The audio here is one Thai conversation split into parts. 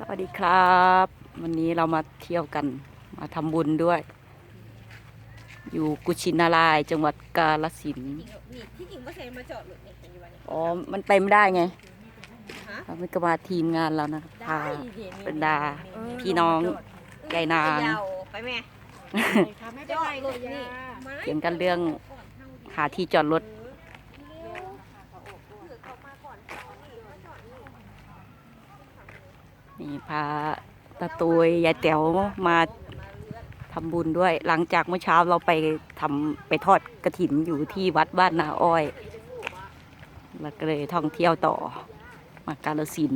สวัสดีครับ วันนี้เรามาเที่ยวกันมาทำบุญด้วย อยู่กุชินารายณ์จังหวัดกาฬสินธุ์นี่ที่จริงว่าเซนมาจอดรถเนี่ยเป็นอยู่วันนี้อ๋อ มันไปไม่ได้ไงฮะเราไม่ก็มาทีมงานเรานะพาดิบรรดา พี่น้องไก่นางยาวไปแม่ไม่จเป็นอไรดเลรยถนี่ย่าเถียงกันเรื่องหาที่จอดรถ นี่พาตาตุยยายแต๋วมาทำบุญด้วย หลังจากเมื่อเช้าเราไปทำไปทอดกระถินอยู่ที่วัดบ้านนาอ้อย แล้วก็เลยท่องเที่ยวต่อ มากาลสิน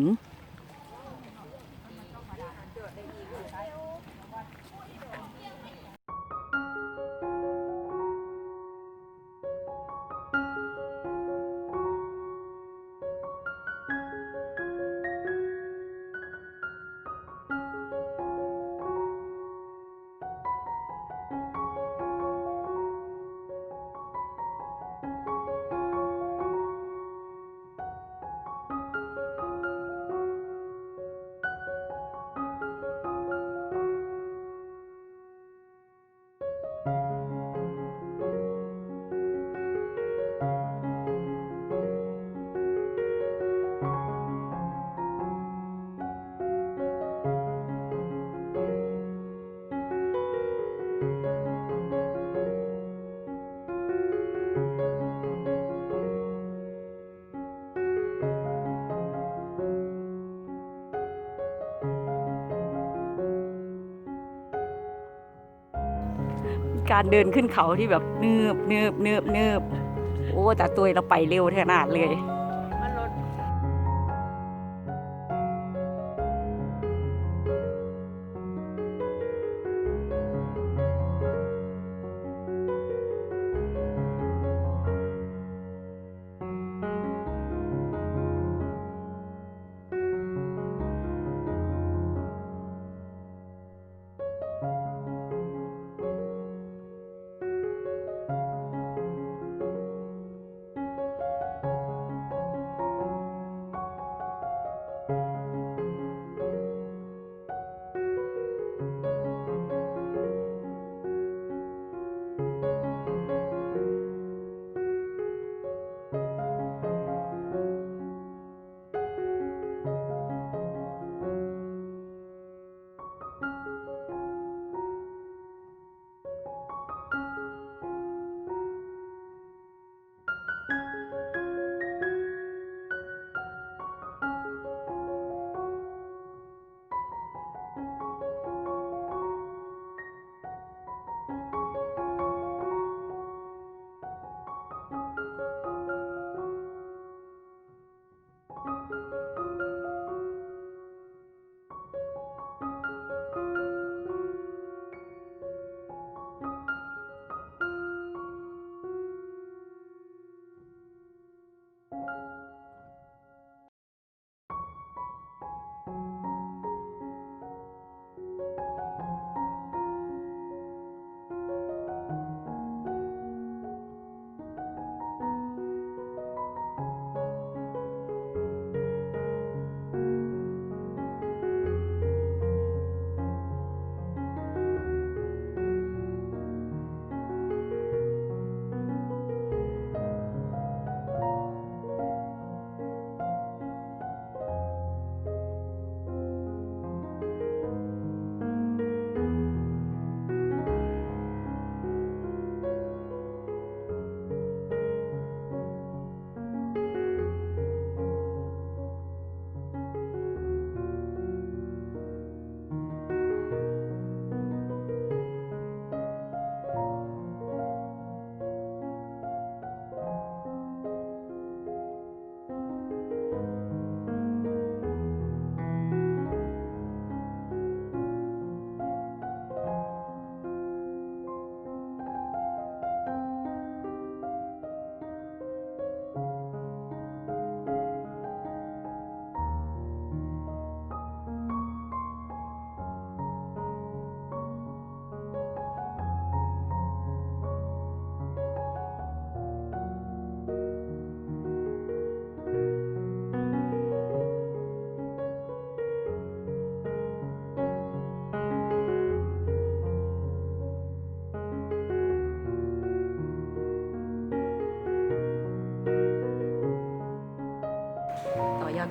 การเดินขึ้นเขาที่แบบเนืบเนืบเนืบเนืบโอ้แต่ตัวเราไปเร็วขนาดเลย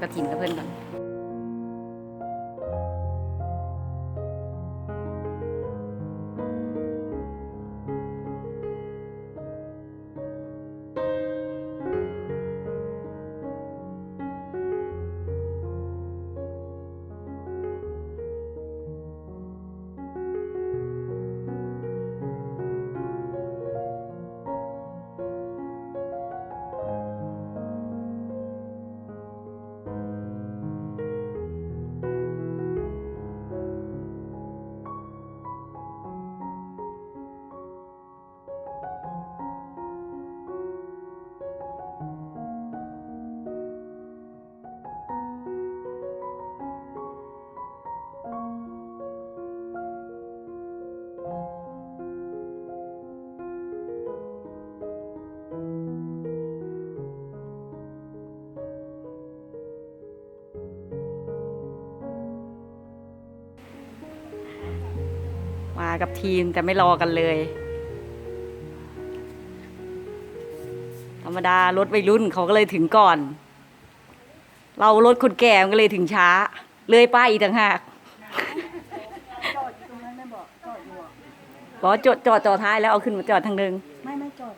กระถินกับเพื่อนก่อน กับทีมแต่ไม่รอกันเลย ธรรมดารถวัยรุ่นเขาก็เลยถึงก่อน เรารถคนแก่มันก็เลยถึงช้า เลยป้ายอีกต่างหากจอดอยู่ตรงนั้นไม่บอกจอดอยู่อะบอกว่าจอดจอดจอดท้ายแล้วเอาขึ้นมาจอดทางเดิงไม่ไม่จอด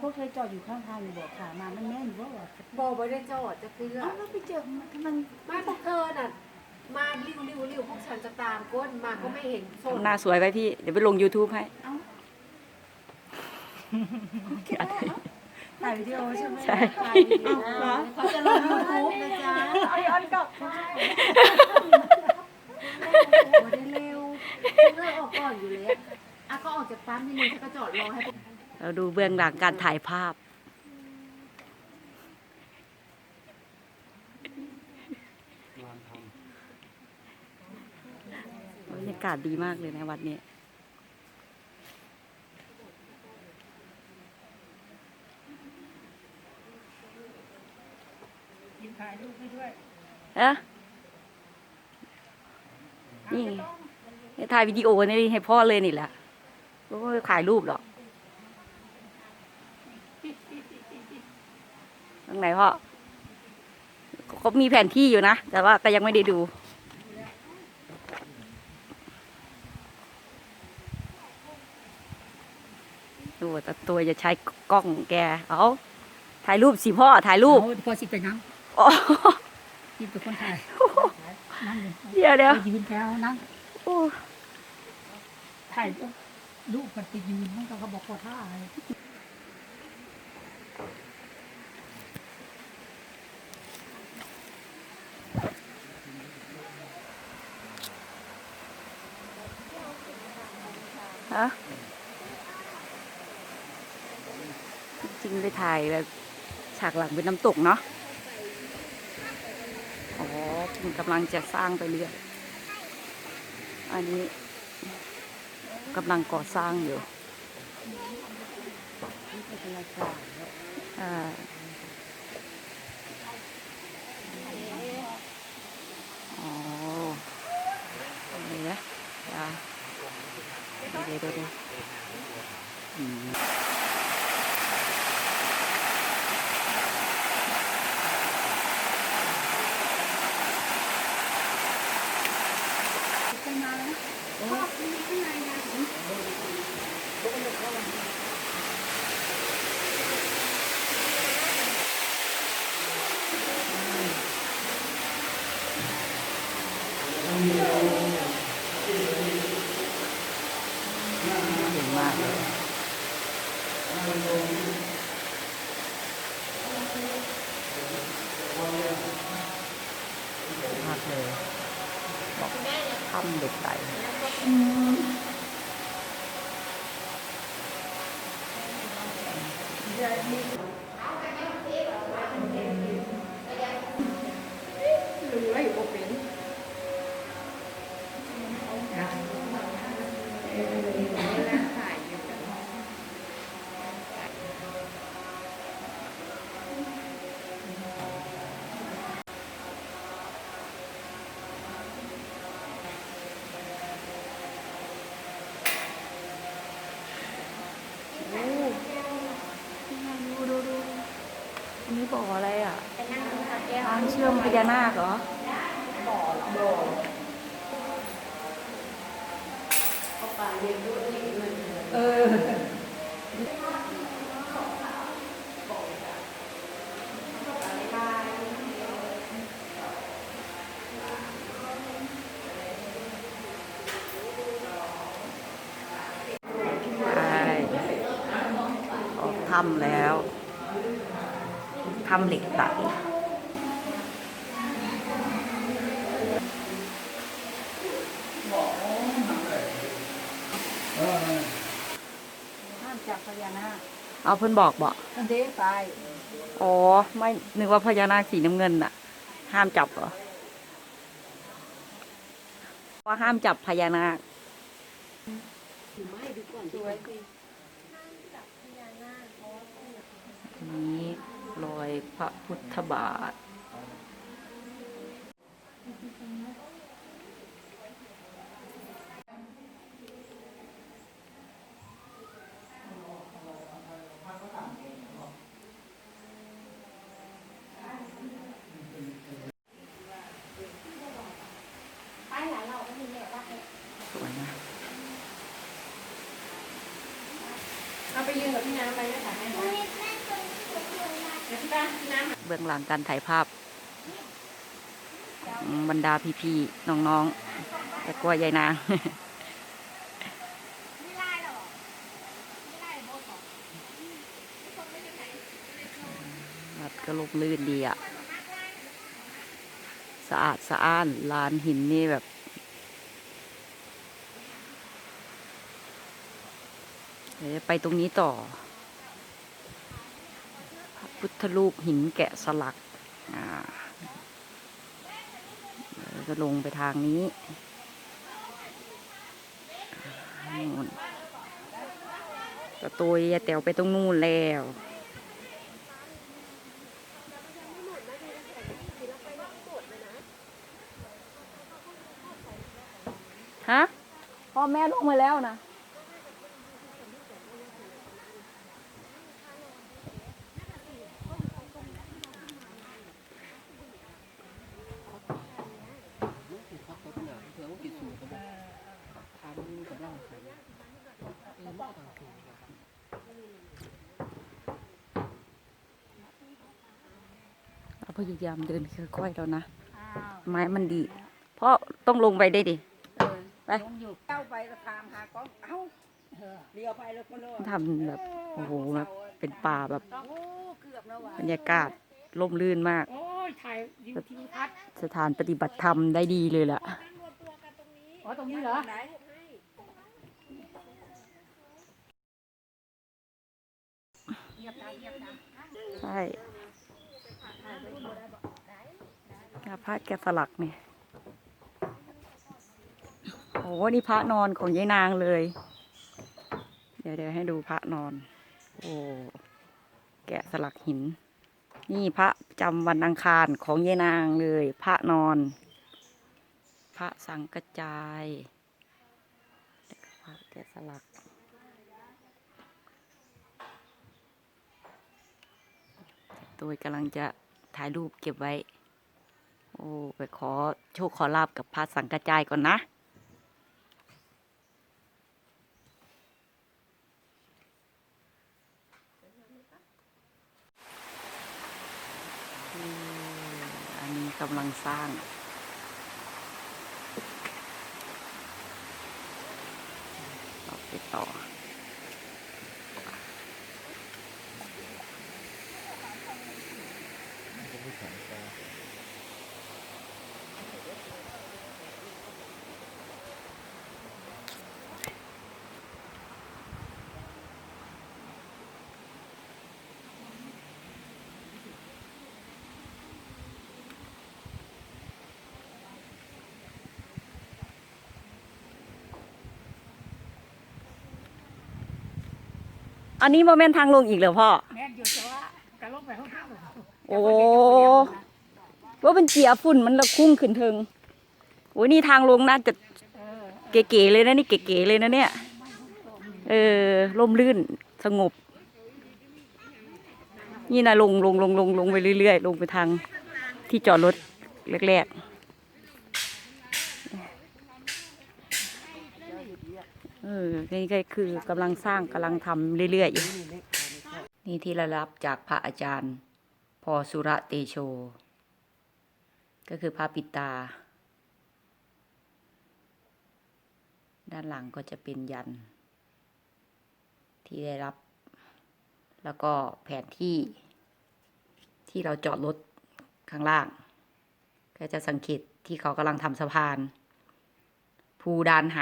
พวกเธอจอดอยู่ข้างทางอยู่บอกขามามันแม่นอยู่ว่าบอกไม่ได้จอดจะเพื่อเอ้าแล้วไปเจอมันมันมาพวกเธอน่ะ มาริ้วริ้วริ้วพวกฉันจะตามก้นมาก็ไม่เห็นโซนทำหน้าสวยไว้พี่ เดี๋ยวไปลง YouTube ให้เอ้าถ่ายวิดีโอใช่ไหมใช่ถ่ายดีนะเขาจะลงยูทูบนะจ๊ะไอออนกับโอ้ได้เร็วเลิกออกก่อนอยู่เลยอะก็ออกจากปั๊มนิดนึงฉันก็จอดรอให้พวกเราดูเบื้องหลังการถ่ายภาพ บรรยากาศดีมากเลยนะวัดนี้ยินถ่ายรูปให้ด้วยเอะนี่ให้ถ่ายวิดีโอนี่ให้พ่อเลยนี่แหละเพราะว่าถ่ายรูปหรอกตรงไหนพ่อเขามีแผนที่อยู่นะ แต่ว่าก็ยังไม่ได้ดูดู แต่ตัวจะใช้กล้องแก เอาถ่ายรูปสิพ่อถ่ายรูปโอ้พอสิไปนั่งอ๋อยินเป็นคนถ่ายนั่งเลยเดี๋ยวเดี๋ยวยืนแถวนั่งโอ้ถ่ายรูปกันไปยืนนั่นก็เขาบอกขอท่าอะไรฮะจริงๆ ไปถ่ายแบบฉากหลังเป็นน้ำตกเนาะอ๋อมันกำลังจะสร้างไปเรื่อยอันนี้กำลังก่อสร้างอยู่อ่าอ๋ออะไรนะอ่าเดี๋ยวเดี๋ยวเดี๋ยวอืม เก่งมากเลยมากเลยบอกทำเด็กไหลดูดูางเชื่อมพญานาคเหรอเออใช่ออกถ้ำแล้ว ถ้ำเหล็กไหลห้ามจับพญานาคเอาเพิ่นบอกบอกกันเด้ไปอ๋อ ไม่นึกว่าพญานาคสีน้ำเงินน่ะ ห้ามจับเหรอว่าห้ามจับพญานาคสวยสินี้ รอยพระพุทธบาท สวยนะ เอาไปยืนกับพี่น้ำไปนะถ่ายให้หน่อยเดี๋ยวพี่ป้าพี่น้ำ เบื้องหลังการถ่ายภาพบรรดาพี่ๆน้องๆแต่กลัวยายนางวัดก็ลมลื่นดีอะ สะอาดสะอ้านลานหินนี่แบบเดี๋ยวไปตรงนี้ต่อ พุทธรูปหินแกะสลักจะลงไปทางนี้นู่นประตูยาแต๋วไปตรงนู่นแล้วฮะพ่อแม่ลงมาแล้วนะ ยายามเดินค่อยๆแล้วนะอ้าวไม้มันดี เพราะต้องลงไปได้ดิเออไปลงอยู่เข้าไปแล้วทางหากล้องเอ้าเออเลี้ยวไปแล้วก็โลดทำแบบโอ้โหแบบเป็นป่าแบบโอ้เกือบแล้วว่ะบรรยากาศร่มรื่นมากโอ้ยถ่ายวิวทิวทัศน์สถานปฏิบัติธรรมได้ดีเลยล่ะอ๋อตรงนี้เหรอใช่งาพระแกะสลักเนี่ยโอ้นี่พระนอนของยายนางเลย เดี๋ยวเดี๋ยวให้ดูพระนอน โอ้แกะสลักหิน นี่พระจำวันอังคารของยายนางเลย พระนอน พระสังกระจายพระแกะสลักตัวกำลังจะถ่ายรูปเก็บไว้ โอ้ไปขอโชคขอลาบกับพระสังกระจายก่อนนะ อันนี้กำลังสร้างต่อไปต่อ อันนี้โมเมนต์ทางลงอีกเหรอพ่อ แม่นอยู่แต่ว่าการลงไปห้องน้ำโอ้ว่าเป็นเจียฝุ่นมันละคุ้งขึ้นเทิงโอ้ยนี่ทางลงน่าจะเออเก๋ๆเลยนะนี่เก๋ๆเลยนะเนี่ย เออร่มรื่นสงบ นี่นะลงลงลงลงลงไปเรื่อยๆ ลงไปทางที่จอดรถแรกๆ เออ นี่ก็คือกำลังสร้างกำลังทำเรื่อยๆอยู่นี่ที่รารับจากพระอาจารย์ พอสุระเตโช ก็คือพระปิดตา ด้านหลังก็จะเป็นยัน ที่ได้รับ แล้วก็แผนที่ที่เราจอดรถข้างล่าง ก็จะสังเกตที่เขากำลังทำสะพาน ภูดานไห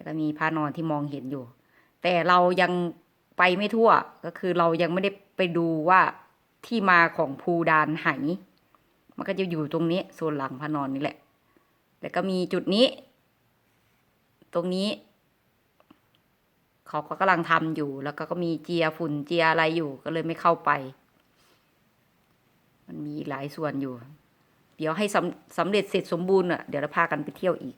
แล้วก็มีพระนอนที่มองเห็นอยู่ แต่เรายังไปไม่ทั่วก็คือเรายังไม่ได้ไปดูว่าที่มาของภูดานไหมันก็จะอยู่ตรงนี้โซนหลังพระนอนนี่แหละ แล้วก็มีจุดนี้ ตรงนี้ เขาก็กำลังทำอยู่ แล้วก็ก็มีเจียฝุ่นเจียอะไรอยู่ ก็เลยไม่เข้าไป มันมีหลายส่วนอยู่ เดี๋ยวให้สำสำเร็จเสร็จสมบูรณ์อะ เดี๋ยวเราพากันไปเที่ยวอีก